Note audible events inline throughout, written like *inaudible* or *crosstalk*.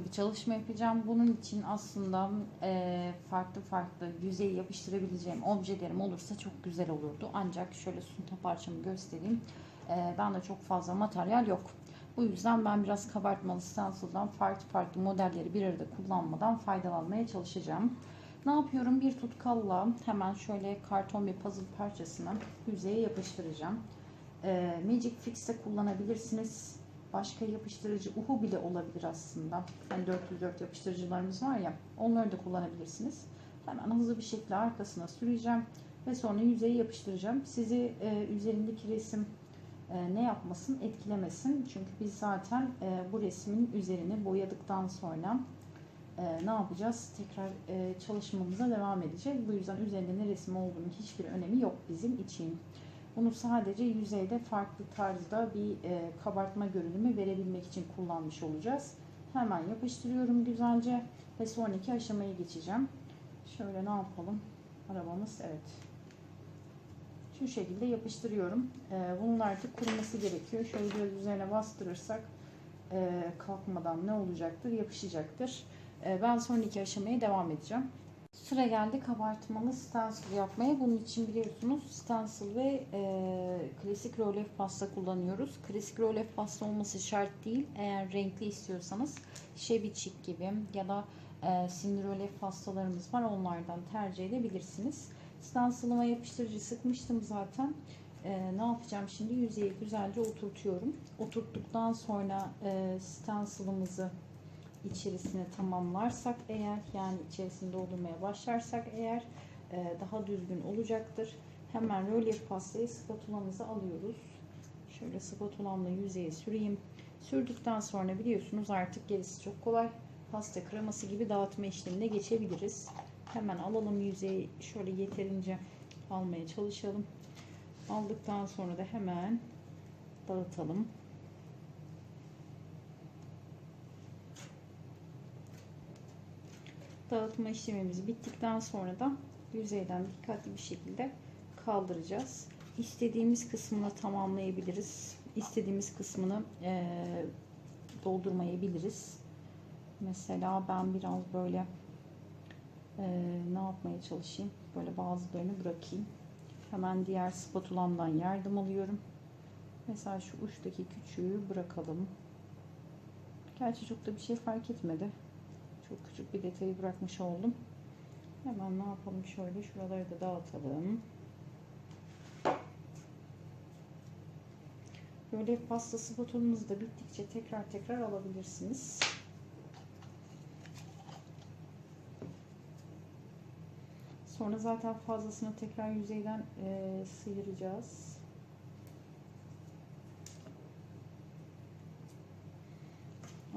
farklı bir çalışma yapacağım. Bunun için aslında e, farklı farklı yüzey yapıştırabileceğim objelerim olursa çok güzel olurdu. Ancak şöyle sunta parçamı göstereyim. E, bende çok fazla materyal yok. Bu yüzden ben biraz kabartmalı stencil'dan farklı farklı modelleri bir arada kullanmadan faydalanmaya çalışacağım. Ne yapıyorum? Bir tutkalla hemen şöyle karton bir puzzle parçasını yüzeye yapıştıracağım. E, Magic Fix'te kullanabilirsiniz. Başka yapıştırıcı uhu bile olabilir aslında. Hani 404 yapıştırıcılarımız var ya onları da kullanabilirsiniz. Hemen hızlı bir şekilde arkasına süreceğim ve sonra yüzeyi yapıştıracağım. Sizi e, üzerindeki resim e, ne yapmasın etkilemesin. Çünkü biz zaten e, bu resmin üzerini boyadıktan sonra e, ne yapacağız? Tekrar e, çalışmamıza devam edeceğiz. Bu yüzden üzerinde ne resim olduğunun hiçbir önemi yok bizim için. Bunu sadece yüzeyde farklı tarzda bir e, kabartma görünümü verebilmek için kullanmış olacağız. Hemen yapıştırıyorum güzelce ve sonraki aşamaya geçeceğim. Şöyle ne yapalım? Arabamız evet. Şu şekilde yapıştırıyorum. E, bunun artık kuruması gerekiyor. Şöyle biraz üzerine bastırırsak e, kalkmadan ne olacaktır? Yapışacaktır. E, ben sonraki aşamaya devam edeceğim. Sıra geldi kabartmalı stencil yapmaya. Bunun için biliyorsunuz stencil ve e, klasik rolef pasta kullanıyoruz. Klasik rolef pasta olması şart değil. Eğer renkli istiyorsanız şebiçik gibi ya da e, simli rolef pastalarımız var. Onlardan tercih edebilirsiniz. Stencil'ıma yapıştırıcı sıkmıştım zaten. E, ne yapacağım şimdi? Yüzeyi güzelce oturtuyorum. Oturttuktan sonra e, stencil'ımızı içerisine tamamlarsak eğer yani içerisinde doldurmaya başlarsak eğer e, daha düzgün olacaktır. Hemen rölyef pastayı spatulamıza alıyoruz. Şöyle spatulamla yüzeye süreyim. Sürdükten sonra biliyorsunuz artık gerisi çok kolay. Pasta kreması gibi dağıtma işlemine geçebiliriz. Hemen alalım yüzeyi şöyle yeterince almaya çalışalım. Aldıktan sonra da hemen dağıtalım. Dağıtma işlemimiz bittikten sonra da yüzeyden dikkatli bir şekilde kaldıracağız. İstediğimiz kısmını tamamlayabiliriz. İstediğimiz kısmını e, doldurmayabiliriz. Mesela ben biraz böyle e, ne yapmaya çalışayım? Böyle bazılarını bırakayım. Hemen diğer spatulamdan yardım alıyorum. Mesela şu uçtaki küçüğü bırakalım. Gerçi çok da bir şey fark etmedi. Çok küçük bir detayı bırakmış oldum. Hemen ne yapalım şöyle şuraları da dağıtalım. Böyle pasta spatulumuz da bittikçe tekrar tekrar alabilirsiniz. Sonra zaten fazlasını tekrar yüzeyden e, sıyıracağız.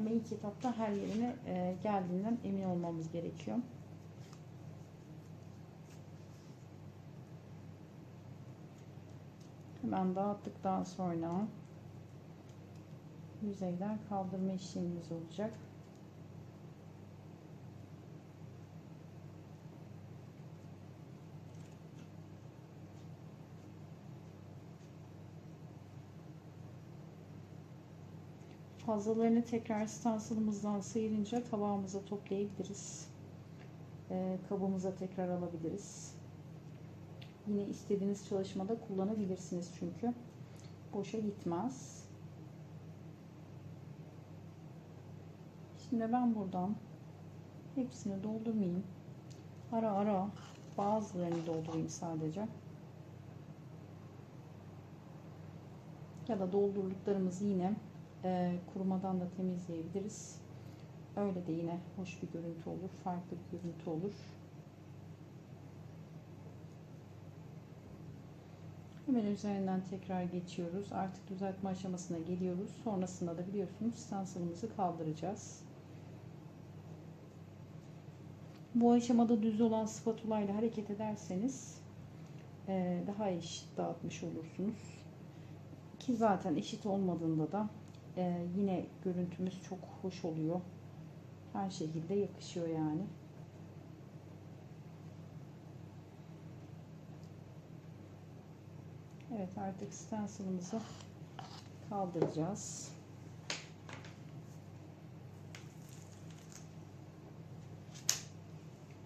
Ama ilk etapta her yerine e, geldiğinden emin olmamız gerekiyor. Hemen dağıttıktan sonra yüzeyden kaldırma işlemimiz olacak. Fazlalarını tekrar stansılımızdan sıyırınca tabağımıza toplayabiliriz. Ee, kabımıza tekrar alabiliriz. Yine istediğiniz çalışmada kullanabilirsiniz çünkü. Boşa gitmez. Şimdi ben buradan hepsini doldurmayayım. Ara ara bazılarını doldurayım sadece. Ya da doldurduklarımızı yine e, kurumadan da temizleyebiliriz. Öyle de yine hoş bir görüntü olur. Farklı bir görüntü olur. Hemen üzerinden tekrar geçiyoruz. Artık düzeltme aşamasına geliyoruz. Sonrasında da biliyorsunuz stencil'ımızı kaldıracağız. Bu aşamada düz olan spatula ile hareket ederseniz e, daha eşit dağıtmış olursunuz. Ki zaten eşit olmadığında da e, yine görüntümüz çok hoş oluyor. Her şekilde yakışıyor yani. Evet artık stencil'ımızı kaldıracağız.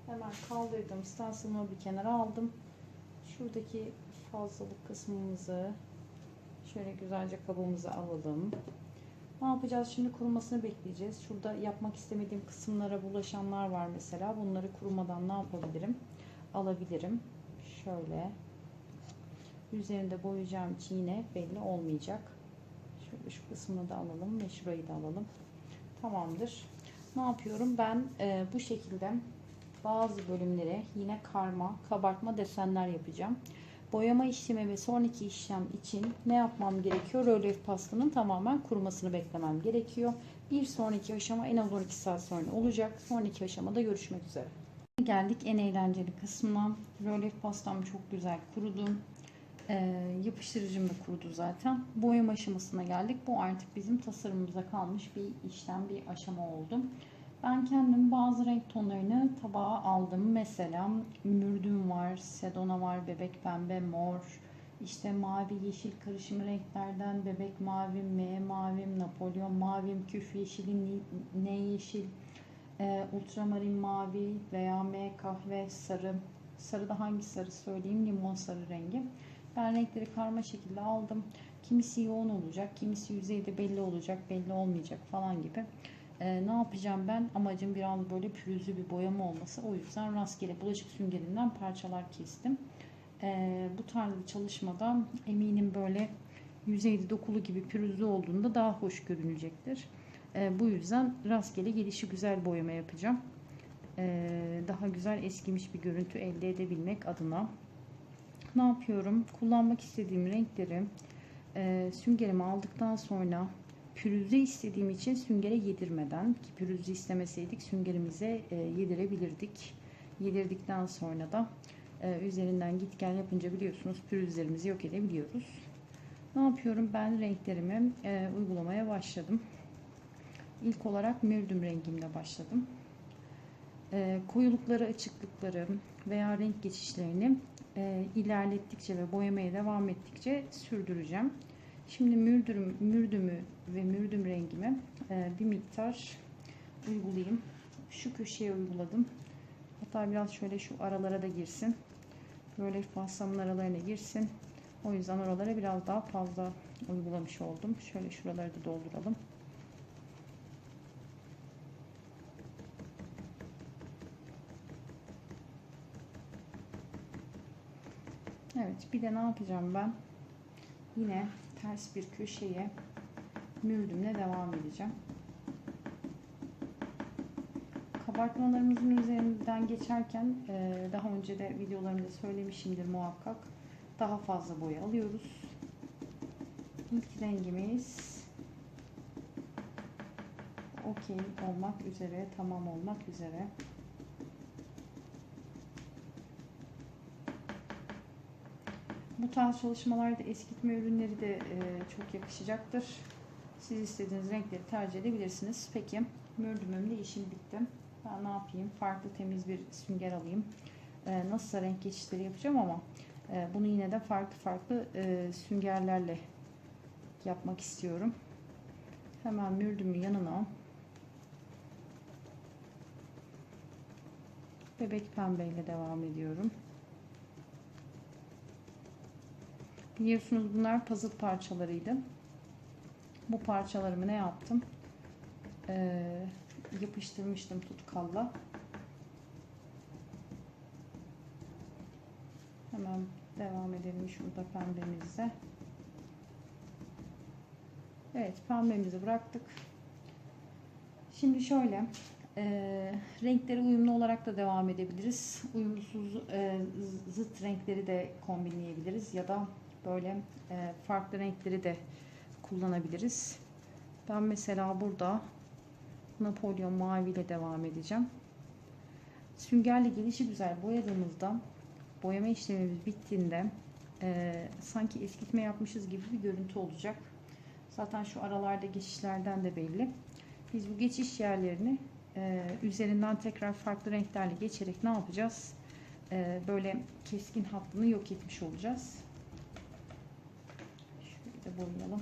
Hemen kaldırdım. Stencil'ımı bir kenara aldım. Şuradaki fazlalık kısmımızı şöyle güzelce kabımıza alalım. Ne yapacağız? Şimdi kurumasını bekleyeceğiz. Şurada yapmak istemediğim kısımlara bulaşanlar var mesela. Bunları kurumadan ne yapabilirim? Alabilirim. Şöyle. Üzerinde boyayacağım için yine belli olmayacak. Şöyle şu kısmını da alalım ve şurayı da alalım. Tamamdır. Ne yapıyorum? Ben e, bu şekilde bazı bölümlere yine karma, kabartma desenler yapacağım. Boyama işlemi ve sonraki işlem için ne yapmam gerekiyor? Rölyef pastanın tamamen kurumasını beklemem gerekiyor. Bir sonraki aşama en az 12 saat sonra olacak. Sonraki aşamada görüşmek üzere. Geldik en eğlenceli kısmına. Rölyef pastam çok güzel kurudu. Ee, yapıştırıcım da kurudu zaten. Boyama aşamasına geldik. Bu artık bizim tasarımımıza kalmış bir işlem, bir aşama oldu. Ben kendim bazı renk tonlarını tabağa aldım. Mesela mürdüm var, sedona var, bebek pembe, mor, işte mavi yeşil karışımı renklerden bebek mavi, M mavi, Napolyon mavi, küf yeşili, ne yeşil, e, ultramarin mavi veya M kahve sarı. Sarıda hangi sarı söyleyeyim? Limon sarı rengi. Ben renkleri karma şekilde aldım. Kimisi yoğun olacak, kimisi yüzeyde belli olacak, belli olmayacak falan gibi. Ee, ne yapacağım ben? Amacım biraz böyle pürüzlü bir boyama olması. O yüzden rastgele bulaşık süngerinden parçalar kestim. Ee, bu tarz bir çalışmada eminim böyle yüzeyde dokulu gibi pürüzlü olduğunda daha hoş görünecektir. Ee, bu yüzden rastgele gelişi güzel boyama yapacağım. Ee, daha güzel eskimiş bir görüntü elde edebilmek adına. Ne yapıyorum? Kullanmak istediğim renkleri e, süngerimi aldıktan sonra pürüzlü istediğim için süngere yedirmeden ki pürüzlü istemeseydik süngerimize e, yedirebilirdik. Yedirdikten sonra da e, üzerinden git gel yapınca biliyorsunuz pürüzlerimizi yok edebiliyoruz. Ne yapıyorum? Ben renklerimi e, uygulamaya başladım. İlk olarak mürdüm rengimle başladım. E, koyulukları, açıklıkları veya renk geçişlerini e, ilerlettikçe ve boyamaya devam ettikçe sürdüreceğim. Şimdi mürdüm, mürdümü ve mürdüm rengimi e, bir miktar uygulayayım. Şu köşeye uyguladım. Hatta biraz şöyle şu aralara da girsin. Böyle pastanın aralarına girsin. O yüzden oralara biraz daha fazla uygulamış oldum. Şöyle şuraları da dolduralım. Evet bir de ne yapacağım ben? Yine ters bir köşeye mürdümle devam edeceğim. Kabartmalarımızın üzerinden geçerken e, daha önce de videolarımda söylemişimdir muhakkak. Daha fazla boya alıyoruz. İlk rengimiz okey olmak üzere, tamam olmak üzere. Bu tarz çalışmalarda eskitme ürünleri de e, çok yakışacaktır. Siz istediğiniz renkleri tercih edebilirsiniz. Peki mürdümümle işim bitti. Ben ne yapayım? Farklı temiz bir sünger alayım. E, nasılsa renk geçişleri yapacağım ama e, bunu yine de farklı farklı süngerlerle yapmak istiyorum. Hemen mürdümün yanına bebek pembeyle devam ediyorum. Biliyorsunuz bunlar puzzle parçalarıydı. Bu parçalarımı ne yaptım? Ee, yapıştırmıştım tutkalla. Hemen devam edelim şurada pembemizle. Evet pembemizi bıraktık. Şimdi şöyle e, renkleri uyumlu olarak da devam edebiliriz. Uyumsuz e, zıt renkleri de kombinleyebiliriz ya da böyle e, farklı renkleri de kullanabiliriz. Ben mesela burada Napolyon mavi ile devam edeceğim. Süngerle gelişi güzel boyadığımızda boyama işlemimiz bittiğinde e, sanki eskitme yapmışız gibi bir görüntü olacak. Zaten şu aralarda geçişlerden de belli. Biz bu geçiş yerlerini e, üzerinden tekrar farklı renklerle geçerek ne yapacağız? E, böyle keskin hattını yok etmiş olacağız boyayalım.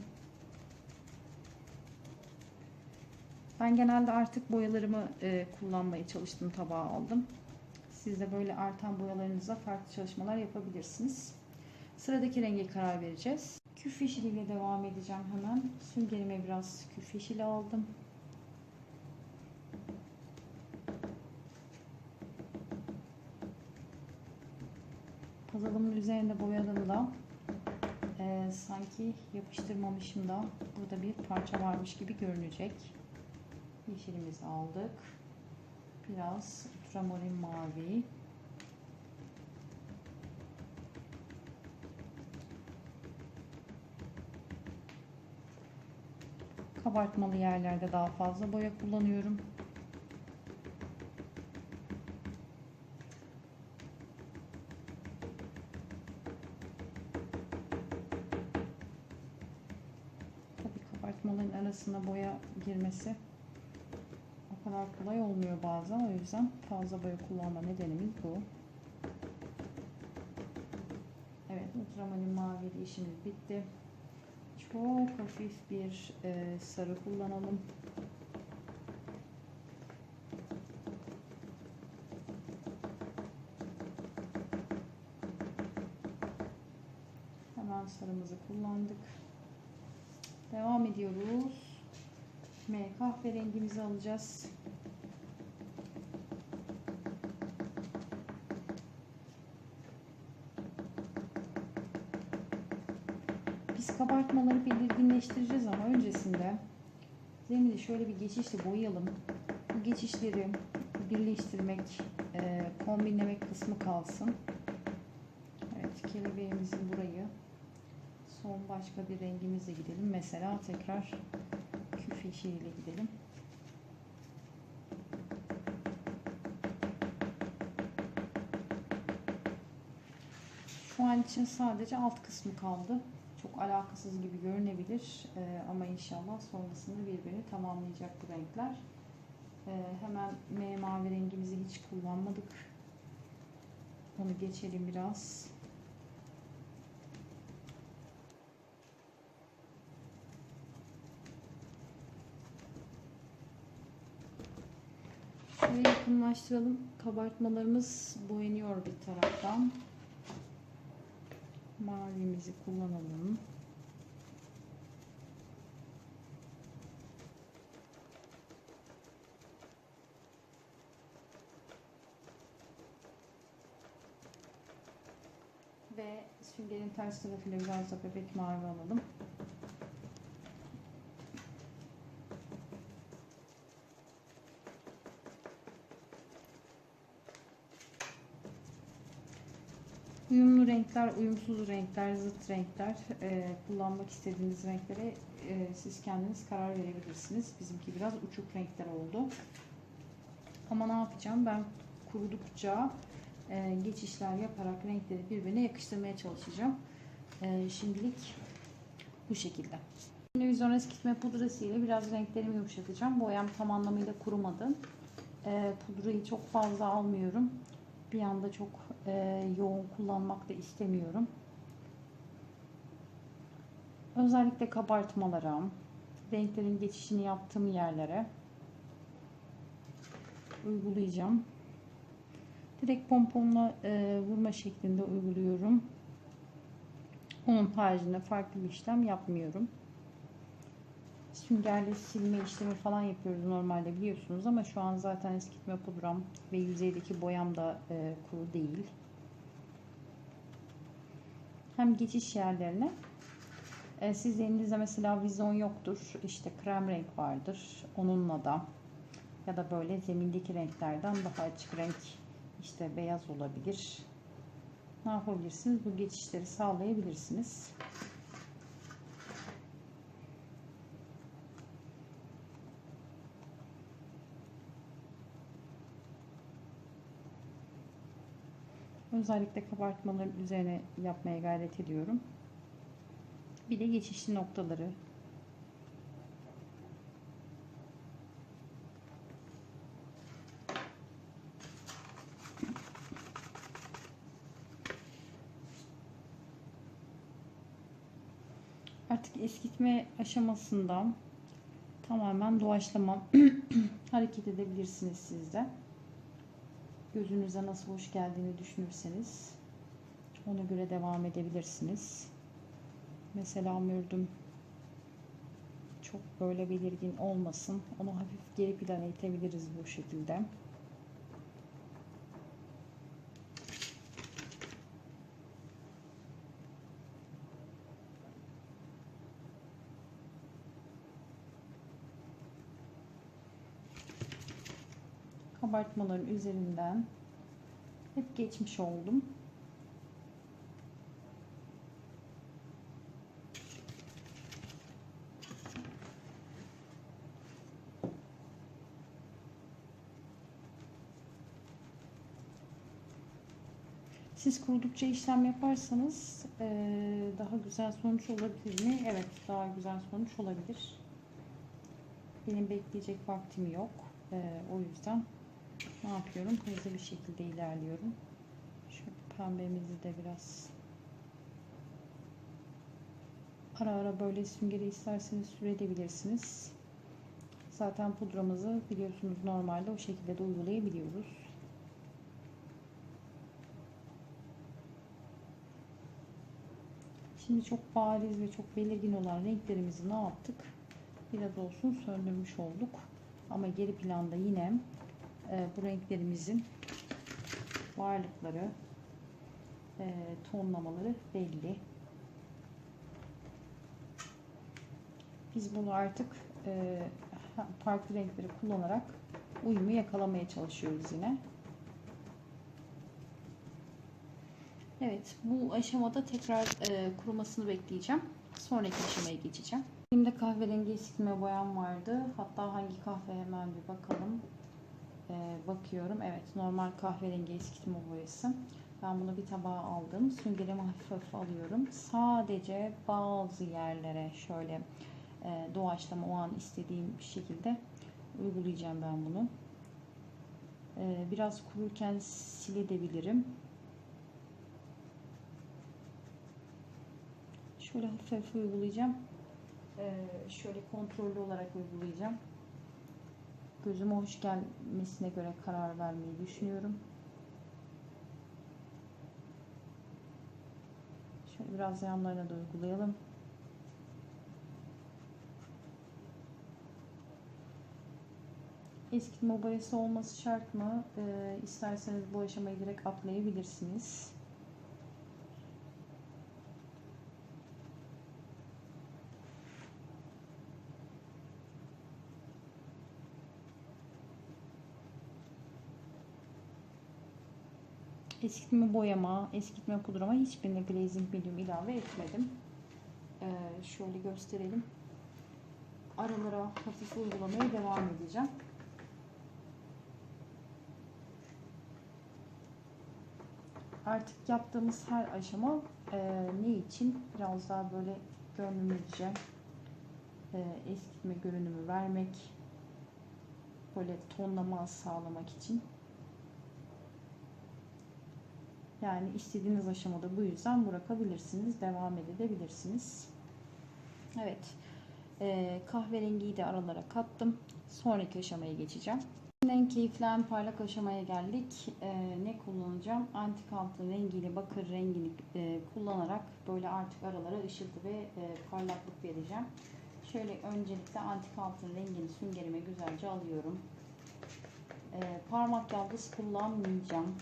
Ben genelde artık boyalarımı e, kullanmaya çalıştım tabağa aldım. Siz de böyle artan boyalarınızla farklı çalışmalar yapabilirsiniz. Sıradaki renge karar vereceğiz. Küf yeşiliyle devam edeceğim hemen. Süngerime biraz küf yeşili aldım. Puzzle'ımın üzerinde boyadığımda e, sanki yapıştırmamışım da burada bir parça varmış gibi görünecek. Yeşilimizi aldık. Biraz ultramarine mavi. Kabartmalı yerlerde daha fazla boya kullanıyorum. Tabii kabartmaların arasına boya girmesi o kadar kolay olmuyor bazen. O yüzden fazla boya kullanma nedenimiz bu. Evet, ultramarine mavi işimiz bitti. Çok hafif bir e, sarı kullanalım. Hemen sarımızı kullandık. Devam ediyoruz. M kahverengimizi alacağız. Biz kabartmaları belirginleştireceğiz ama öncesinde zemini şöyle bir geçişle boyayalım. Bu geçişleri birleştirmek, e, kombinlemek kısmı kalsın. Evet, kelebeğimizin burayı son başka bir rengimizle gidelim. Mesela tekrar küf yeşiliyle gidelim. Şu an için sadece alt kısmı kaldı. Çok alakasız gibi görünebilir ee, ama inşallah sonrasında birbirini tamamlayacak bu renkler. Ee, hemen M mavi rengimizi hiç kullanmadık. Onu geçelim biraz. Şöyle yakınlaştıralım. Kabartmalarımız boyanıyor bir taraftan. Mavimizi kullanalım. Ve süngerin ters tarafıyla biraz da bebek mavi alalım. Uyumlu renkler, uyumsuz renkler, zıt renkler, e, kullanmak istediğiniz renklere e, siz kendiniz karar verebilirsiniz. Bizimki biraz uçuk renkler oldu. Ama ne yapacağım? Ben kurudukça e, geçişler yaparak renkleri birbirine yakıştırmaya çalışacağım. E, şimdilik bu şekilde. Televizyon eskitme pudrası ile biraz renklerimi yumuşatacağım. Boyam tam anlamıyla kurumadı. E, pudrayı çok fazla almıyorum. Bir anda çok e, yoğun kullanmak da istemiyorum. Özellikle kabartmalara, renklerin geçişini yaptığım yerlere uygulayacağım. Direkt pomponla e, vurma şeklinde uyguluyorum. Onun haricinde farklı bir işlem yapmıyorum. Süngerle silme işlemi falan yapıyoruz normalde biliyorsunuz ama şu an zaten eskitme pudram ve yüzeydeki boyam da e, kuru değil. Hem geçiş yerlerine e, siz elinizde mesela vizon yoktur işte krem renk vardır onunla da ya da böyle zemindeki renklerden daha açık renk işte beyaz olabilir. Ne yapabilirsiniz? Bu geçişleri sağlayabilirsiniz. Özellikle kabartmaların üzerine yapmaya gayret ediyorum. Bir de geçişli noktaları. Artık eskitme aşamasından tamamen doğaçlama *clears throat* hareket edebilirsiniz siz de. Gözünüze nasıl hoş geldiğini düşünürseniz ona göre devam edebilirsiniz. Mesela mürdüm çok böyle belirgin olmasın. Onu hafif geri plana itebiliriz bu şekilde. Kabartmaların üzerinden hep geçmiş oldum. Siz kurudukça işlem yaparsanız eee, daha güzel sonuç olabilir mi? Evet, daha güzel sonuç olabilir. Benim bekleyecek vaktim yok. Eee, o yüzden ne yapıyorum? Hızlı bir şekilde ilerliyorum. Şu pembemizi de biraz ara ara böyle süngeri isterseniz sürebilirsiniz. Zaten pudramızı biliyorsunuz normalde o şekilde de uygulayabiliyoruz. Şimdi çok bariz ve çok belirgin olan renklerimizi ne yaptık? Biraz olsun söndürmüş olduk. Ama geri planda yine e, bu renklerimizin varlıkları, e, tonlamaları belli. Biz bunu artık e, farklı renkleri kullanarak uyumu yakalamaya çalışıyoruz yine. Evet, bu aşamada tekrar e, kurumasını bekleyeceğim. Sonraki aşamaya geçeceğim. Elimde kahverengi eskitme boyam vardı. Hatta hangi kahve hemen bir bakalım. E, bakıyorum. Evet, normal kahverengi eskitme boyası. Ben bunu bir tabağa aldım. Süngerimi hafif hafif alıyorum. Sadece bazı yerlere şöyle e, doğaçlama o an istediğim şekilde uygulayacağım ben bunu. E, biraz kururken silebilirim. Şöyle hafif hafif uygulayacağım. Ee, şöyle kontrollü olarak uygulayacağım. Gözüme hoş gelmesine göre karar vermeyi düşünüyorum. Şöyle biraz yanlarına da uygulayalım. Eskitme boyası olması şart mı? Ee, isterseniz bu aşamayı direkt atlayabilirsiniz. Eskitme boyama, eskitme pudrama hiçbirine glazing medium ilave etmedim. Ee, şöyle gösterelim. Aralara hafif uygulamaya devam edeceğim. Artık yaptığımız her aşama e, ne için? Biraz daha böyle gönlümüzce e, eskitme görünümü vermek, böyle tonlama sağlamak için. Yani istediğiniz aşamada bu yüzden bırakabilirsiniz. Devam edebilirsiniz. Evet. Ee, kahverengiyi de aralara kattım. Sonraki aşamaya geçeceğim. En keyifli en parlak aşamaya geldik. Ee, ne kullanacağım? Antik altın rengiyle bakır rengini e, kullanarak böyle artık aralara ışıltı ve e, parlaklık vereceğim. Şöyle öncelikle antik altın rengini süngerime güzelce alıyorum. Ee, parmak yaldız kullanmayacağım.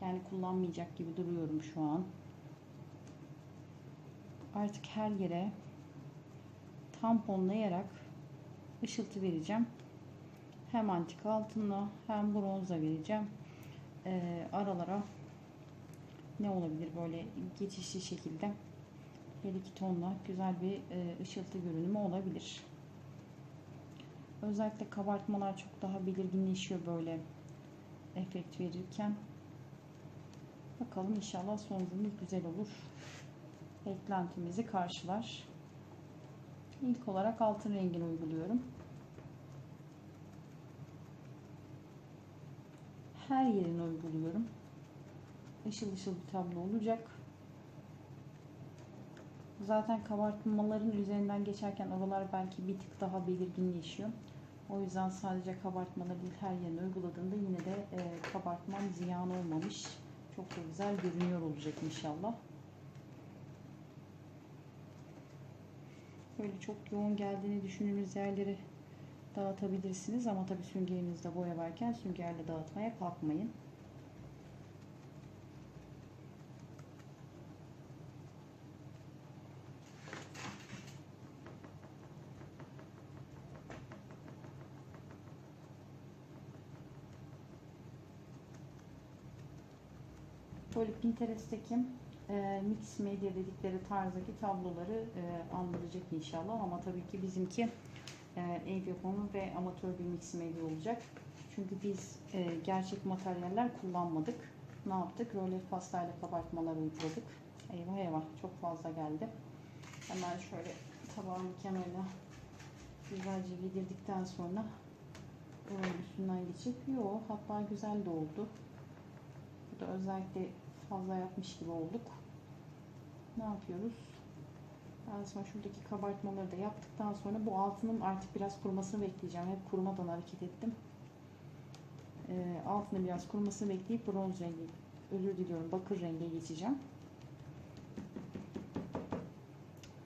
Yani kullanmayacak gibi duruyorum şu an. Artık her yere tamponlayarak ışıltı vereceğim. Hem antik altınla hem bronzla vereceğim. Ee, aralara ne olabilir böyle geçişli şekilde bir iki tonla güzel bir e, ışıltı görünümü olabilir. Özellikle kabartmalar çok daha belirginleşiyor böyle efekt verirken. Bakalım inşallah sonucumuz güzel olur. Beklentimizi karşılar. İlk olarak altın rengini uyguluyorum. Her yerine uyguluyorum. Işıl ışıl bir tablo olacak. Zaten kabartmaların üzerinden geçerken aralar belki bir tık daha belirginleşiyor. O yüzden sadece kabartmalı değil her yerine uyguladığında yine de e, kabartmam ziyan olmamış. Çok da güzel görünüyor olacak inşallah. Böyle çok yoğun geldiğini düşündüğünüz yerleri dağıtabilirsiniz ama tabii süngerinizde boya varken süngerle dağıtmaya kalkmayın. Böyle Pinterest'teki e, mix medya dedikleri tarzdaki tabloları e, andıracak inşallah ama tabii ki bizimki e, ev yapımı ve amatör bir mix medya olacak. Çünkü biz e, gerçek materyaller kullanmadık. Ne yaptık? Rölyef pastayla kabartmalar uyguladık. Eyvah eyvah çok fazla geldi. Hemen şöyle tabağın kenarına güzelce yedirdikten sonra onun üstünden geçip yo hatta güzel de oldu. Bu da özellikle fazla yapmış gibi olduk. Ne yapıyoruz? Ben sonra şuradaki kabartmaları da yaptıktan sonra bu altının artık biraz kurumasını bekleyeceğim. Hep kurumadan hareket ettim. Ee, altını biraz kurumasını bekleyip bronz rengi, özür diliyorum bakır renge geçeceğim.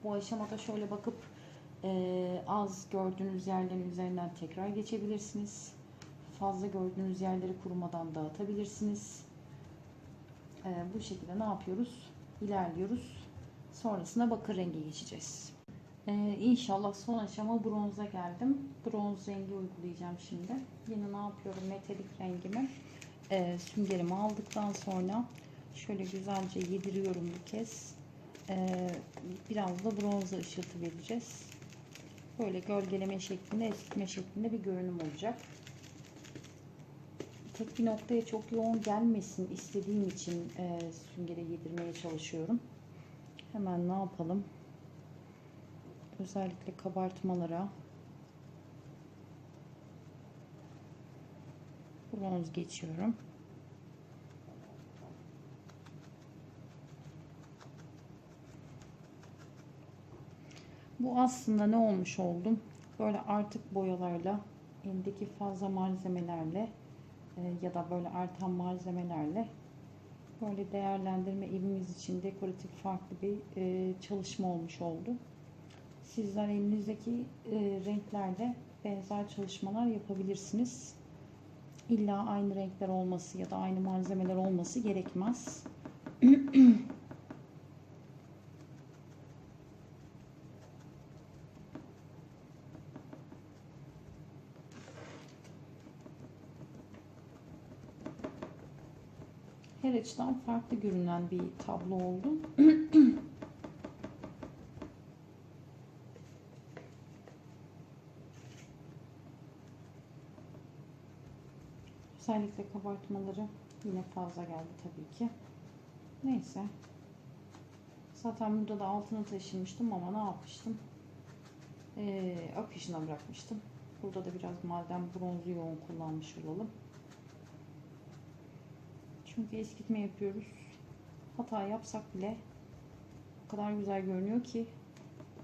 Bu aşamada şöyle bakıp e, az gördüğünüz yerlerin üzerinden tekrar geçebilirsiniz. Fazla gördüğünüz yerleri kurumadan dağıtabilirsiniz. E, bu şekilde ne yapıyoruz? İlerliyoruz. Sonrasında bakır rengi geçeceğiz. E, inşallah son aşama bronza geldim. Bronz rengi uygulayacağım şimdi. Yine ne yapıyorum? Metalik rengimi e, süngerimi aldıktan sonra şöyle güzelce yediriyorum bir kez. E, biraz da bronza ışıltı vereceğiz. Böyle gölgeleme şeklinde, eskitme şeklinde bir görünüm olacak tek bir noktaya çok yoğun gelmesin istediğim için e, süngere yedirmeye çalışıyorum. Hemen ne yapalım? Özellikle kabartmalara bronz geçiyorum. Bu aslında ne olmuş oldum? Böyle artık boyalarla, elimdeki fazla malzemelerle ya da böyle artan malzemelerle böyle değerlendirme evimiz için dekoratif farklı bir e, çalışma olmuş oldu. Sizler elinizdeki e, renklerle benzer çalışmalar yapabilirsiniz. İlla aynı renkler olması ya da aynı malzemeler olması gerekmez. *clears throat* her açıdan farklı görünen bir tablo oldu. *clears throat* Özellikle kabartmaları yine fazla geldi tabii ki. Neyse. Zaten burada da altına taşımıştım ama ne yapmıştım? Ee, akışına bırakmıştım. Burada da biraz madem bronzu yoğun kullanmış olalım. Çünkü eskitme yapıyoruz. Hata yapsak bile o kadar güzel görünüyor ki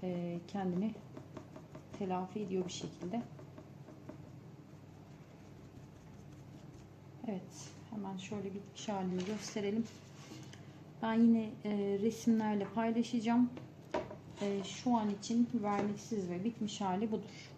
e, kendini telafi ediyor bir şekilde. Evet. Hemen şöyle bitmiş halini gösterelim. Ben yine e, resimlerle paylaşacağım. E, şu an için verniksiz ve bitmiş hali budur.